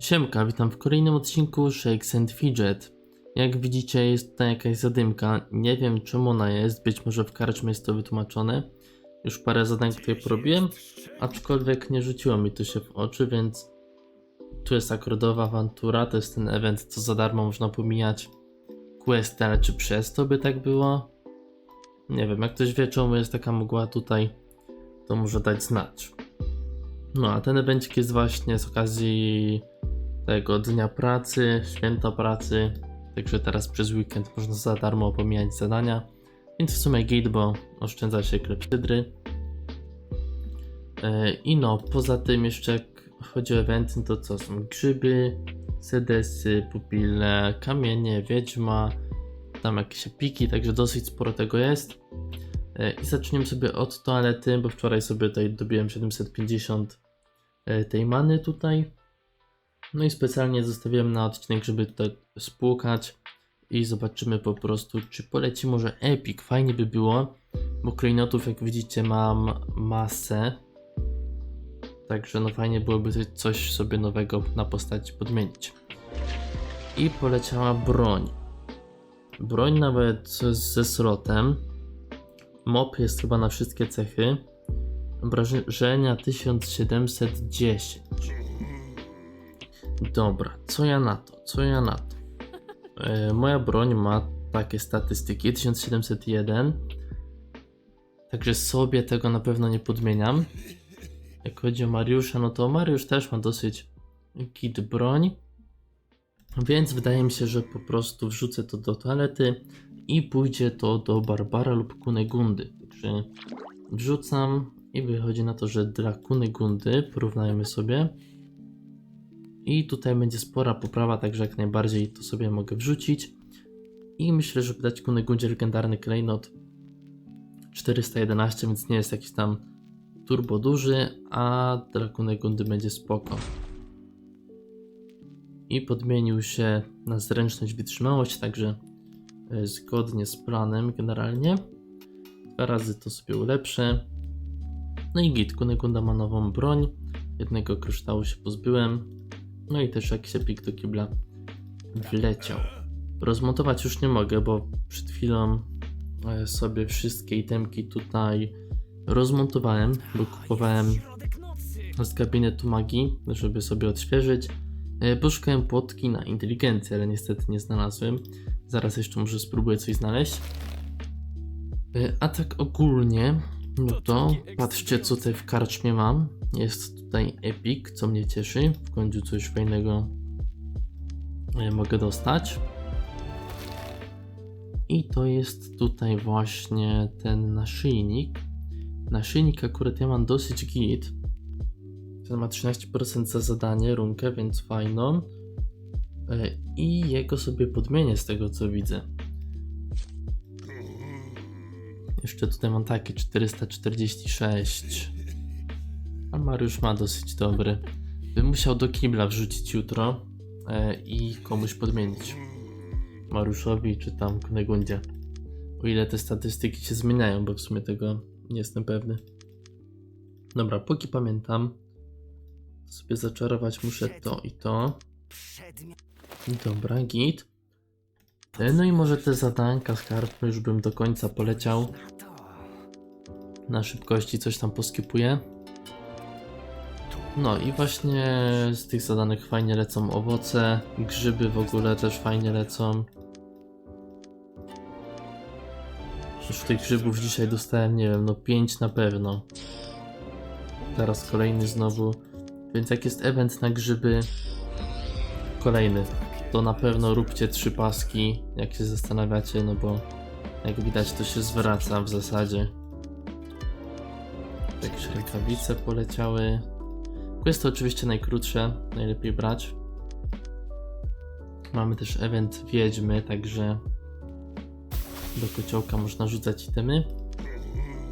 Siemka, witam w kolejnym odcinku Shakes and Fidget. Jak widzicie jest tutaj jakaś zadymka, nie wiem czemu ona jest, być może w karczmie jest to wytłumaczone. Już parę zadań tutaj porobiłem, aczkolwiek nie rzuciło mi to się w oczy, więc tu jest akrodowa awantura, to jest ten event, co za darmo można pomijać questy, ale czy przez to by tak było? Nie wiem, jak ktoś wie czemu jest taka mgła tutaj, to może dać znać. No a ten evencik jest właśnie z okazji tego dnia pracy, święta pracy, także teraz przez weekend można za darmo pomijać zadania, więc w sumie git, bo oszczędza się klepsydry. E, I no, poza tym jeszcze jak chodzi o eventy, to co są grzyby, sedesy, pupile, kamienie, wiedźma, tam jakieś epiki, także dosyć sporo tego jest. E, I zaczniemy sobie od toalety, bo wczoraj sobie tutaj dobiłem 750 e, tej many tutaj. No i specjalnie zostawiłem na odcinek, żeby to spłukać i zobaczymy po prostu, czy poleci może Epic. Fajnie by było, bo klejnotów jak widzicie mam masę. Także no fajnie byłoby coś sobie nowego na postaci podmienić. I poleciała broń. Broń nawet ze slotem. Mop jest chyba na wszystkie cechy. Obrażenia 1710. Dobra, co ja na to? Co ja na to? E, moja broń ma takie statystyki 1701. Także sobie tego na pewno nie podmieniam. Jak chodzi o Mariusza, no to Mariusz też ma dosyć git broń. Więc wydaje mi się, że po prostu wrzucę to do toalety i pójdzie to do Barbara lub Kunegundy. Także wrzucam i wychodzi na to, że dla Kunegundy porównajmy sobie. I tutaj będzie spora poprawa, także jak najbardziej to sobie mogę wrzucić. I myślę, że dać Kunegundzie legendarny klejnot 411, więc nie jest jakiś tam turbo duży, a dla Kunegundy będzie spoko. I podmienił się na zręczność wytrzymałość, także e, zgodnie z planem generalnie. Dwa razy to sobie ulepszę. No i git, Kunegunda ma nową broń. Jednego kryształu się pozbyłem. No i też jakiś epik do kibla wleciał. Rozmontować już nie mogę, bo przed chwilą e, sobie wszystkie itemki tutaj rozmontowałem, bo kupowałem z gabinetu magii, żeby sobie odświeżyć. E, Poszukałem płotki na inteligencję, ale niestety nie znalazłem. Zaraz jeszcze może spróbuję coś znaleźć. E, A tak ogólnie, no to patrzcie co tutaj w karczmie mam. Jest tutaj Epic, co mnie cieszy. W końcu coś fajnego e, mogę dostać. I to jest tutaj właśnie ten naszyjnik. Naszyjnik akurat ja mam dosyć git. Ten ma 13% za zadanie, runkę, więc fajną. E, I jego sobie podmienię z tego co widzę. Jeszcze tutaj mam taki 446. A Mariusz ma dosyć dobry. Bym musiał do kibla wrzucić jutro e, i komuś podmienić. Mariuszowi czy tam Kunegundzie. O ile te statystyki się zmieniają, bo w sumie tego nie jestem pewny. Dobra, póki pamiętam, sobie zaczarować muszę to i to. Dobra, git. E, No i może te zadanka z kartmy już bym do końca poleciał. Na szybkości coś tam poskipuję. No i właśnie z tych zadanych fajnie lecą owoce, grzyby w ogóle też fajnie lecą. Już tych grzybów dzisiaj dostałem, nie wiem, no 5 na pewno. Teraz kolejny znowu. Więc jak jest event na grzyby, kolejny, to na pewno róbcie trzy paski, jak się zastanawiacie, no bo jak widać to się zwraca w zasadzie. Jakieś rękawice poleciały. Questy oczywiście najkrótsze, najlepiej brać. Mamy też event wiedźmy, także do kociołka można rzucać itemy.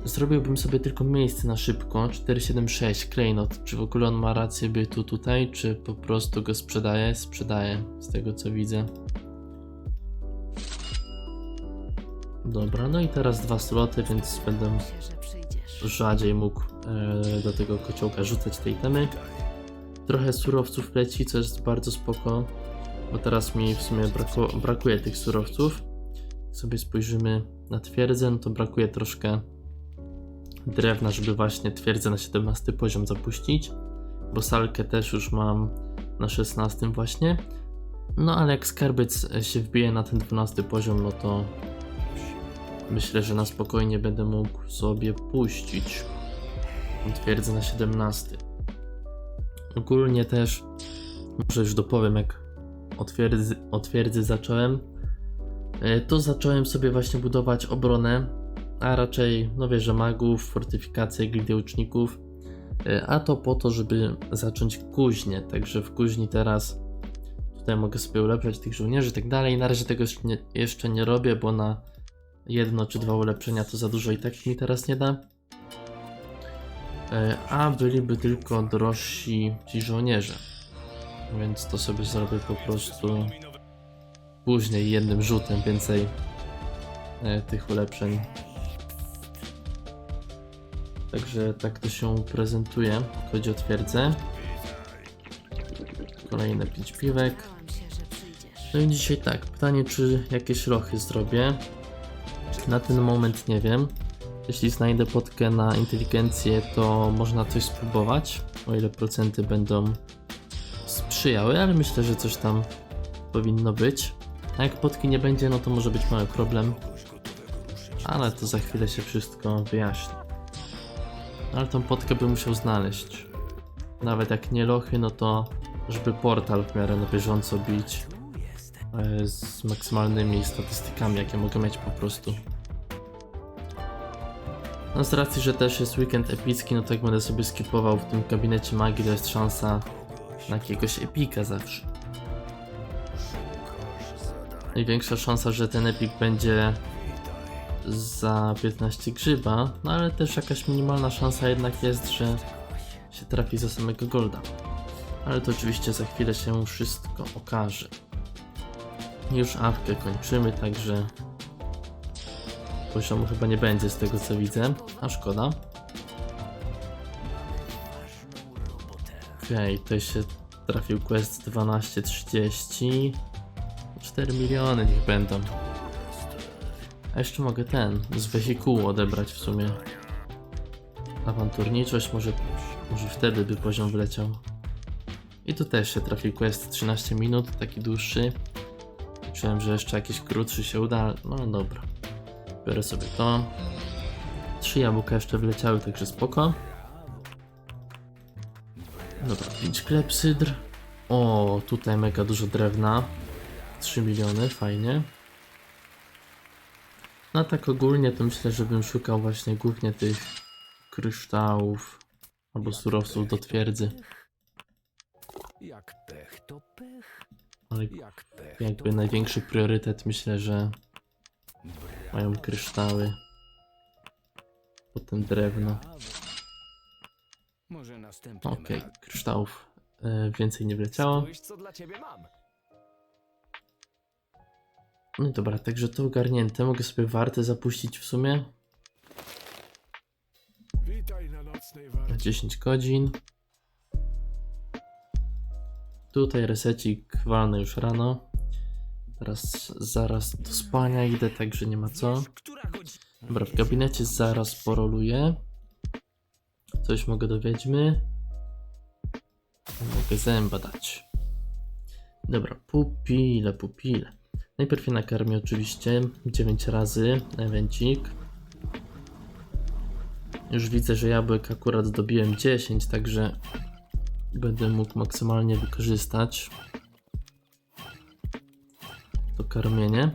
Zrobiłbym sobie tylko miejsce na szybko. 476 Klejnot. Czy w ogóle on ma rację bytu tutaj, czy po prostu go sprzedaje? Sprzedaje, z tego co widzę. Dobra, no i teraz dwa sloty, więc będę rzadziej mógł e, do tego kociołka rzucać te itemy. Trochę surowców leci, co jest bardzo spoko, bo teraz mi w sumie brako, brakuje tych surowców. Jak sobie spojrzymy na twierdzę, no to brakuje troszkę drewna, żeby właśnie twierdzę na 17 poziom zapuścić, bo salkę też już mam na 16 właśnie. No ale jak skarbiec się wbije na ten 12 poziom, no to myślę, że na spokojnie będę mógł sobie puścić. Twierdzę na 17. Ogólnie też, może już dopowiem, jak o o twierdzy zacząłem, e, to zacząłem sobie właśnie budować obronę, a raczej, no wieże magów, fortyfikacje, gildię uczników, e, a to po to, żeby zacząć kuźnię, także w kuźni teraz tutaj mogę sobie ulepszać tych żołnierzy i tak dalej. Na razie tego jeszcze nie, robię, bo na jedno czy dwa ulepszenia to za dużo i tak mi teraz nie da. E, A byliby tylko drożsi ci żołnierze. Więc to sobie zrobię po prostu później jednym rzutem więcej e, tych ulepszeń. Także tak to się prezentuje. Chodzi o twierdzę. Kolejne pięć piwek. No i dzisiaj tak, pytanie czy jakieś lochy zrobię. Na ten moment nie wiem. Jeśli znajdę potkę na inteligencję, to można coś spróbować, o ile procenty będą sprzyjały, ale myślę, że coś tam powinno być. A jak potki nie będzie, no to może być mały problem. Ale to za chwilę się wszystko wyjaśni. Ale tą potkę bym musiał znaleźć. Nawet jak nie lochy, no to żeby portal w miarę na bieżąco bić e, z maksymalnymi statystykami, jakie mogę mieć po prostu. No z racji, że też jest weekend epicki, no to jak będę sobie skipował w tym gabinecie magii, to jest szansa na jakiegoś epika zawsze. Największa szansa, że ten epik będzie za 15 grzyba, no ale też jakaś minimalna szansa jednak jest, że się trafi za samego golda. Ale to oczywiście za chwilę się wszystko okaże. Już awkę kończymy, także poziomu chyba nie będzie z tego co widzę, a szkoda. Okej, okay, to się trafił quest 1230. 4 miliony niech będą. A jeszcze mogę ten, z wehikułu odebrać w sumie. Awanturniczość, może, może wtedy by poziom wleciał. I tu też się trafił quest 13 minut, taki dłuższy. Myślałem, że jeszcze jakiś krótszy się uda, no dobra. Biorę sobie to. Trzy jabłka jeszcze wleciały, także spoko. Dobra, 5 klepsydr. O, tutaj mega dużo drewna. 3 miliony, fajnie. No a tak ogólnie to myślę, że bym szukał właśnie głównie tych kryształów albo surowców do twierdzy. Jak pech to pech, Ale jakby największy priorytet myślę, że mają kryształy. Potem drewno. Okej, razem. kryształów e, więcej nie wleciało. No dobra, także to ogarnięte. Mogę sobie wartę zapuścić w sumie na nocnej na warcie. 10 godzin. Tutaj resecik walny już rano. Teraz zaraz do spania idę, także nie ma co. Dobra, w gabinecie zaraz poroluję. Coś mogę do wiedźmy. Mogę zęba dać. Dobra, pupile, pupile. Najpierw je nakarmię oczywiście 9 razy, evencik. Już widzę, że jabłek akurat dobiłem 10, także będę mógł maksymalnie wykorzystać to karmienie.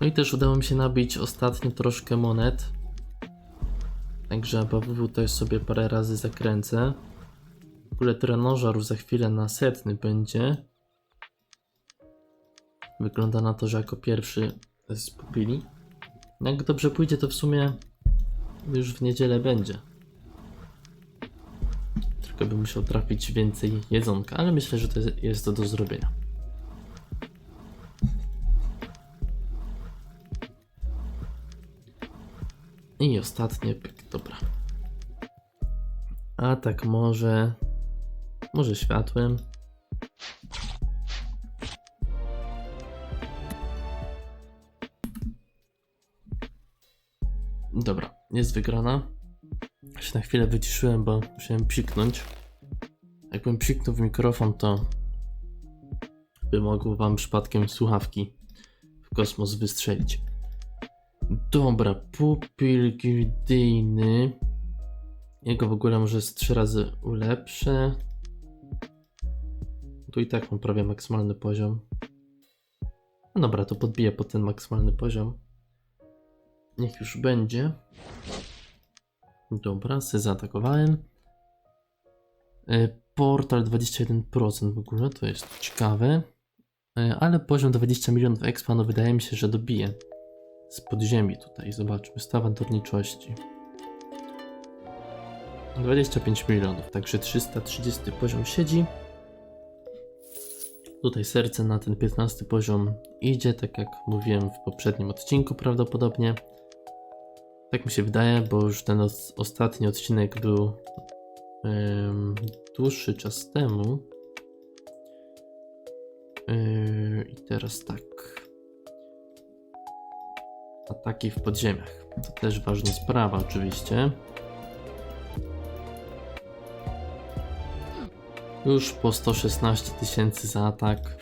No i też udało mi się nabić ostatnio troszkę monet. Także ABWW też sobie parę razy zakręcę. W ogóle trenożar za chwilę na setny będzie. Wygląda na to, że jako pierwszy z pupili. No Jak dobrze pójdzie, to w sumie już w niedzielę będzie. Tylko bym musiał trafić więcej jedzonka, ale myślę, że to jest- to do zrobienia. I ostatnie pyk, dobra. A tak może. Może światłem. Jest wygrana. Ja Się na chwilę wyciszyłem, bo musiałem psiknąć. Jakbym psiknął w mikrofon, to by mogły wam przypadkiem słuchawki w kosmos wystrzelić. Dobra, pupil gildyjny. Jego w ogóle może z trzy razy ulepszę. Tu i tak mam prawie maksymalny poziom. No dobra, to podbiję pod ten maksymalny poziom. Niech już będzie. Dobra, se zaatakowałem. E, Portal 21% w ogóle, to jest ciekawe. E, Ale poziom 20 milionów expa, no wydaje mi się, że dobije. Z podziemi tutaj, zobaczmy, staw awanturniczości. 25 milionów, także 330 poziom siedzi. Tutaj serce na ten 15 poziom idzie, tak jak mówiłem w poprzednim odcinku prawdopodobnie. Tak mi się wydaje, bo już ten os- ostatni odcinek był em, dłuższy czas temu. Yy, I teraz tak. Ataki w podziemiach. To też ważna sprawa, oczywiście. Już po 116 tysięcy za atak.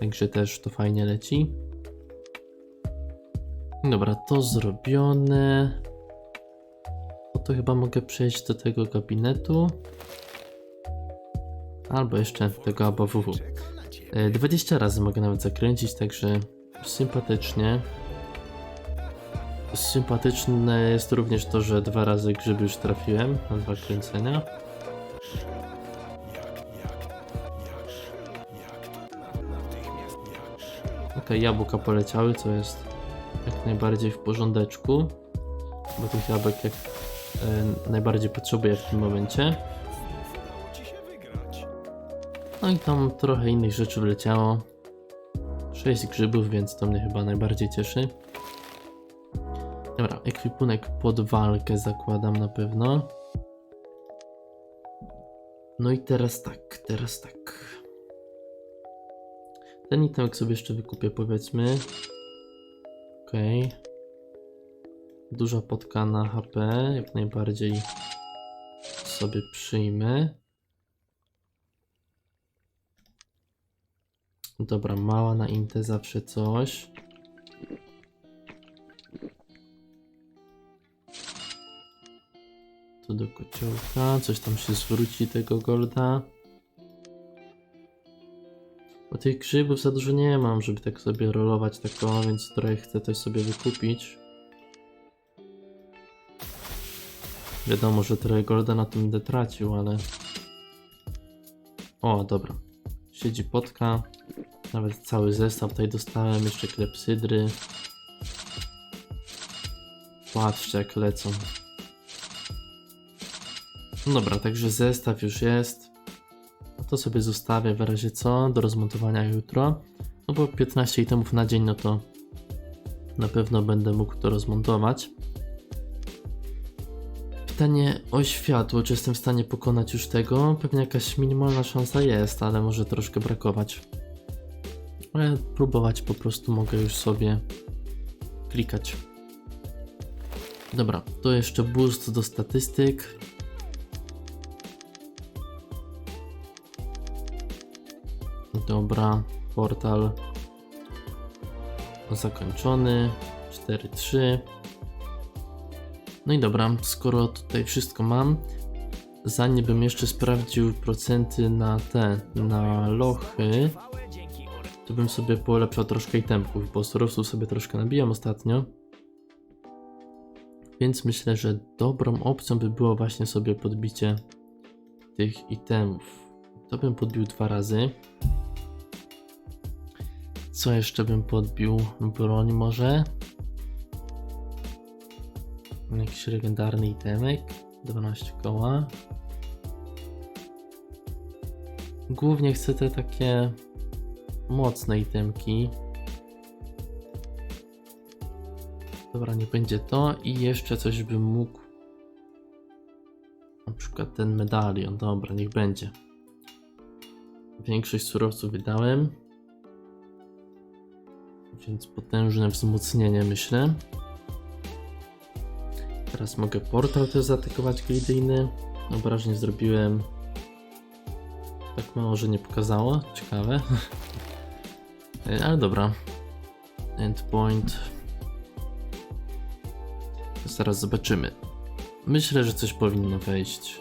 Także też to fajnie leci. Dobra, to zrobione. No to chyba mogę przejść do tego gabinetu. Albo jeszcze tego ABWW. E, 20 razy mogę nawet zakręcić, także sympatycznie. Sympatyczne jest również to, że dwa razy grzyby już trafiłem na dwa kręcenia. Okej, jabłka poleciały, co jest najbardziej w porządeczku, bo tych jabłek jak e, najbardziej potrzebuję w tym momencie. No i tam trochę innych rzeczy wleciało. 6 grzybów, więc to mnie chyba najbardziej cieszy. Dobra, ekwipunek pod walkę zakładam na pewno. No i teraz tak, teraz tak. Ten itemek sobie jeszcze wykupię, powiedzmy. Okej. Duża potka na HP, jak najbardziej sobie przyjmę. Dobra, mała na intę zawsze coś. Tu do kociołka, coś tam się zwróci tego golda. Tych grzybów za dużo nie mam, żeby tak sobie rolować tako, więc trochę chcę też sobie wykupić. Wiadomo, że trochę golda na tym będę tracił, ale... O, dobra. Siedzi potka. Nawet cały zestaw tutaj dostałem, jeszcze klepsydry. Patrzcie jak lecą. No dobra, także zestaw już jest. To sobie zostawię w razie co, do rozmontowania jutro. No bo 15 itemów na dzień, no to na pewno będę mógł to rozmontować. Pytanie o światło, czy jestem w stanie pokonać już tego? Pewnie jakaś minimalna szansa jest, ale może troszkę brakować. Ale próbować po prostu mogę już sobie klikać. Dobra, to jeszcze boost do statystyk. Dobra, portal zakończony. 4-3. No i dobra, skoro tutaj wszystko mam, zanim bym jeszcze sprawdził procenty na te, na lochy, to bym sobie polepszał troszkę itemków, bo surowców sobie troszkę nabijam ostatnio. Więc myślę, że dobrą opcją by było właśnie sobie podbicie tych itemów. To bym podbił dwa razy. Co jeszcze bym podbił? Broń może? Jakiś legendarny itemek. 12 koła. Głównie chcę te takie mocne itemki. Dobra, nie będzie to. I jeszcze coś bym mógł na przykład ten medalion, dobra, niech będzie. Większość surowców wydałem. Więc potężne wzmocnienie, myślę. Teraz mogę portal też zaatakować gildyjny. Obrażeń zrobiłem tak mało, że nie pokazało. Ciekawe. Ale dobra. Endpoint. Zaraz zobaczymy. Myślę, że coś powinno wejść.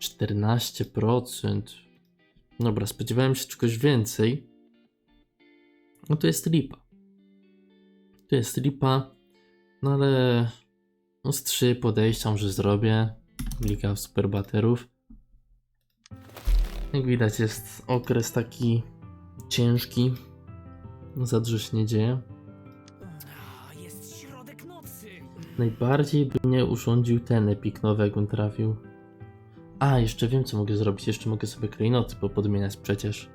14%. Dobra, spodziewałem się czegoś więcej. No to jest lipa. To jest lipa. No ale no z trzy podejścia może zrobię. Liga superbaterów. Jak widać jest okres taki ciężki. Za się nie dzieje. Najbardziej by mnie urządził ten epik nowy, trafił. A, jeszcze wiem co mogę zrobić. Jeszcze mogę sobie klejnoty popodmieniać przecież.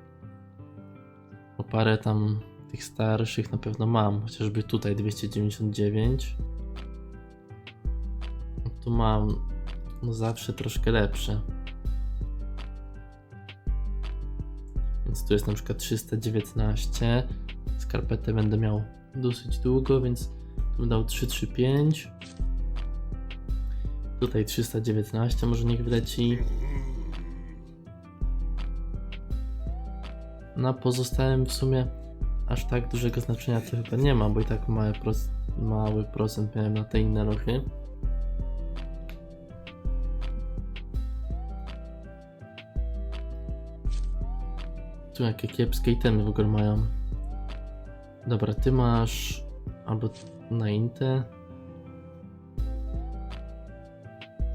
O parę tam tych starszych na pewno mam. Chociażby tutaj 299. No Tu mam no zawsze troszkę lepsze. Więc tu jest na przykład 319. Skarpetę będę miał dosyć długo, więc tu dał 335. Tutaj 319 może niech wleci. Na pozostałym w sumie aż tak dużego znaczenia to chyba nie ma, bo i tak mały, proc mały procent miałem na te inne lochy. Tu jakie kiepskie itemy w ogóle mają. Dobra, ty masz albo na Intę.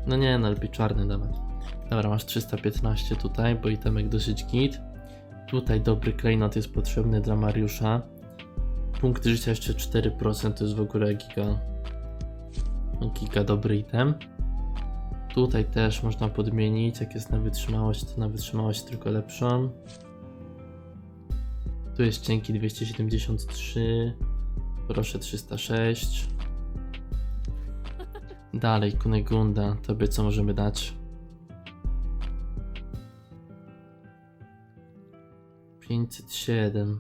No nie, no lepiej czarny dawać. Dobra, masz 315 tutaj, bo itemek dosyć git. Tutaj dobry klejnot jest potrzebny dla Mariusza. Punkt życia jeszcze 4% to jest w ogóle giga. Giga dobry item. Tutaj też można podmienić, jak jest na wytrzymałość, to na wytrzymałość tylko lepszą. Tu jest cienki 273. Proszę 306. Dalej, Kunegunda. Tobie co możemy dać? 507.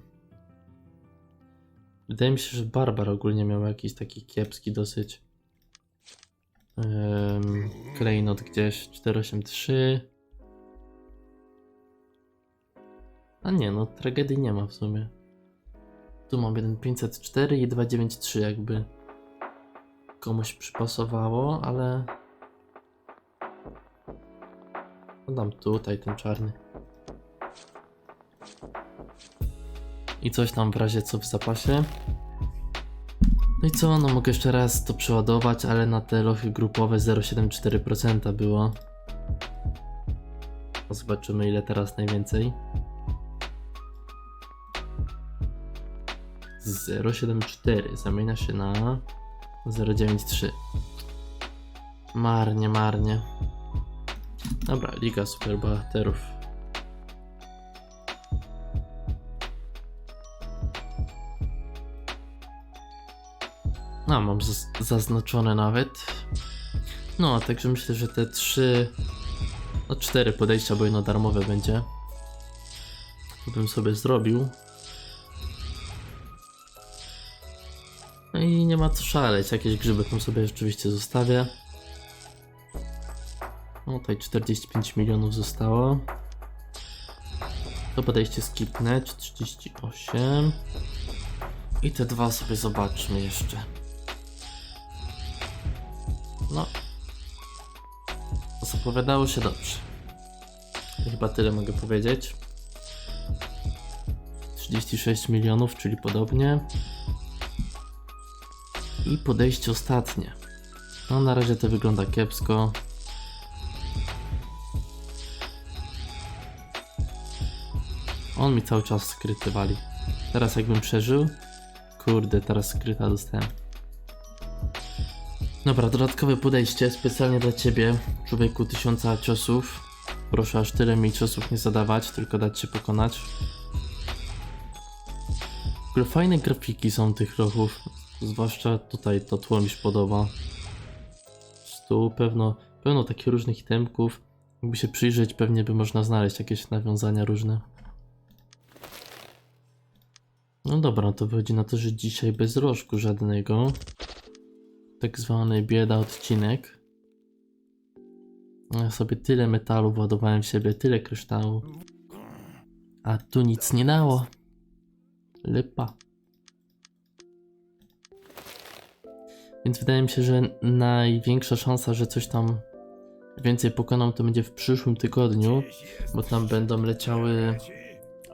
Wydaje mi się, że Barbar ogólnie miał jakiś taki kiepski dosyć. Um, klejnot gdzieś 483. A nie, no tragedii nie ma w sumie. Tu mam 1504 i 293 jakby komuś przypasowało, ale... Dam tutaj ten czarny. I coś tam w razie co w zapasie. No i co, no mogę jeszcze raz to przeładować, ale na te lochy grupowe 0,74% było. Zobaczymy ile teraz najwięcej. 074 zamienia się na 093. Marnie, marnie. Dobra, Liga Superbohaterów. No, mam zaz- zaznaczone nawet. No, także myślę, że te trzy, no cztery podejścia, bo jedno darmowe będzie. To bym sobie zrobił. No i nie ma co szaleć, jakieś grzyby tam sobie rzeczywiście zostawię. No tutaj 45 milionów zostało. To podejście skipnę, 38. I te dwa sobie zobaczmy jeszcze. No. Zapowiadało się dobrze. Chyba tyle mogę powiedzieć. 36 milionów, czyli podobnie. I podejście ostatnie. No na razie to wygląda kiepsko. On mi cały czas skryty wali. Teraz jakbym przeżył. Kurde, teraz skryta dostałem. Dobra, dodatkowe podejście specjalnie dla ciebie, człowieku tysiąca ciosów. Proszę aż tyle mi ciosów nie zadawać, tylko dać się pokonać. W ogóle fajne grafiki są tych lochów. Zwłaszcza tutaj to tło mi się podoba. tu pewno, pełno takich różnych itemków. Jakby się przyjrzeć, pewnie by można znaleźć jakieś nawiązania różne. No dobra, to wychodzi na to, że dzisiaj bez rożku żadnego. Tak zwany bieda odcinek. Ja sobie tyle metalu władowałem w siebie, tyle kryształu. A tu nic nie dało. Lipa. Więc wydaje mi się, że największa szansa, że coś tam więcej pokonam, to będzie w przyszłym tygodniu, bo tam będą leciały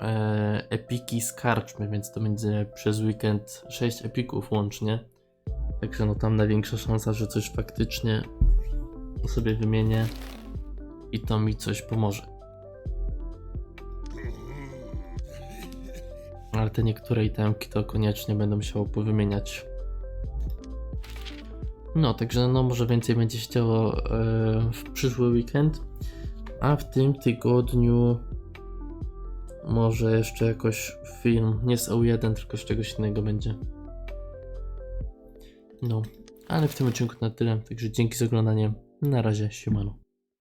e, epiki z karczmy, więc to będzie przez weekend 6 epików łącznie. Także no tam największa szansa, że coś faktycznie sobie wymienię i to mi coś pomoże. Ale te niektóre itemki to koniecznie będę musiał powymieniać. No, także no może więcej będzie się działo e, w przyszły weekend. A w tym tygodniu może jeszcze jakoś film, nie z EU1, tylko z czegoś innego będzie. No, ale w tym odcinku na tyle, także dzięki za oglądanie. Na razie, siemano.